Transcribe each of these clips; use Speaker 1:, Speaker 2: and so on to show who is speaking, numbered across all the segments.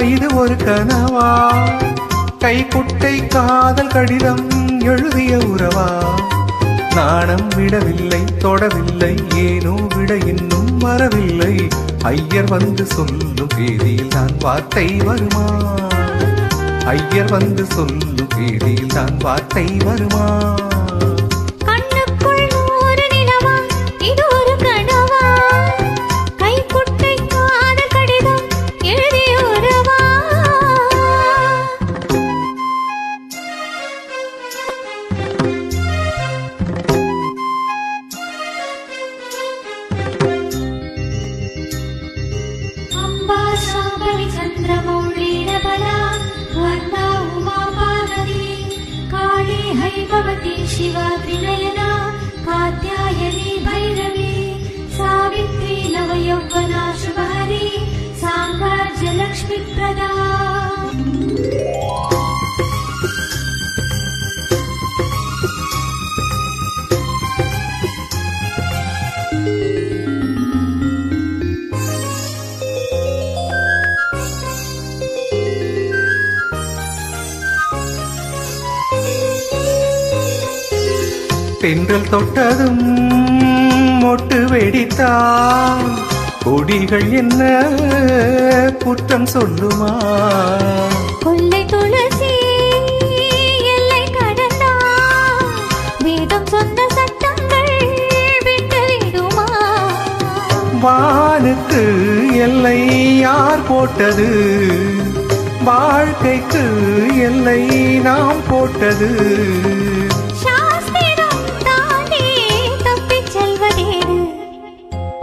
Speaker 1: இது ஒரு கனவா? கைக்குட்டை காதல் கடிதம் எழுதிய உறவா? நாணம் விடவில்லை தொடவில்லை ஏனோ விட இன்னும் வரவில்லை ஐயர் வந்து சொல்லும் பேதியில் நான் வார்த்தை வருமா? ஐயர் வந்து சொல்லும் பேதியில் நான் வார்த்தை வருமா?
Speaker 2: हैभवती शिवा त्रिनयना कात्यायनी भैरवी सावित्री नवयौवना शुभहरी साम्राज्यलक्ष्मीप्रदा
Speaker 1: தென்றல் தொட்டதும் மொட்டு வெடித்தான் கொடிகள் என்ன குற்றம் சொல்லுமா?
Speaker 2: கொல்லை துளசி எல்லை கடந்தா வேதம் சொன்ன சட்டங்கள்
Speaker 1: வானுக்கு எல்லை யார் போட்டது? வாழ்க்கைக்கு எல்லை நாம் போட்டது.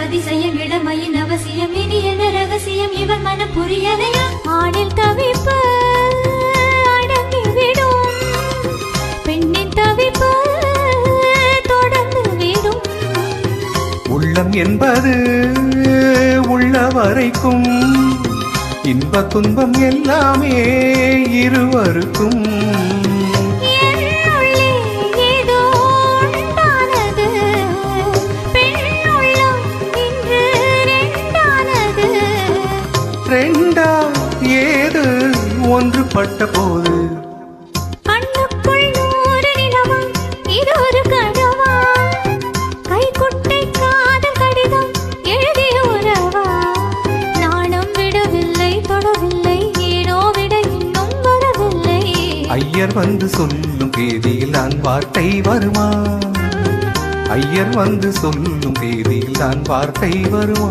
Speaker 2: அதிசயம் இளமையின் அவசியம் இனி என்ன ரகசியம் இவர் மனம் புரியலையா ஆணில் தவிப்பு அடங்கிவிடும் பெண்ணின் தவிப்பு தொடர்ந்து விடும்.
Speaker 1: உள்ளம் என்பது உள்ள வரைக்கும் இன்ப துன்பம் எல்லாமே இருவருக்கும்.
Speaker 2: ஏனோ விட இன்னும் வரவில்லை.
Speaker 1: ஐயர் வந்து சொல்லும் தேதியில் நான் வார்த்தை வருமா? ஐயர் வந்து சொல்லும் தேதியில் நான் வார்த்தை வருமா?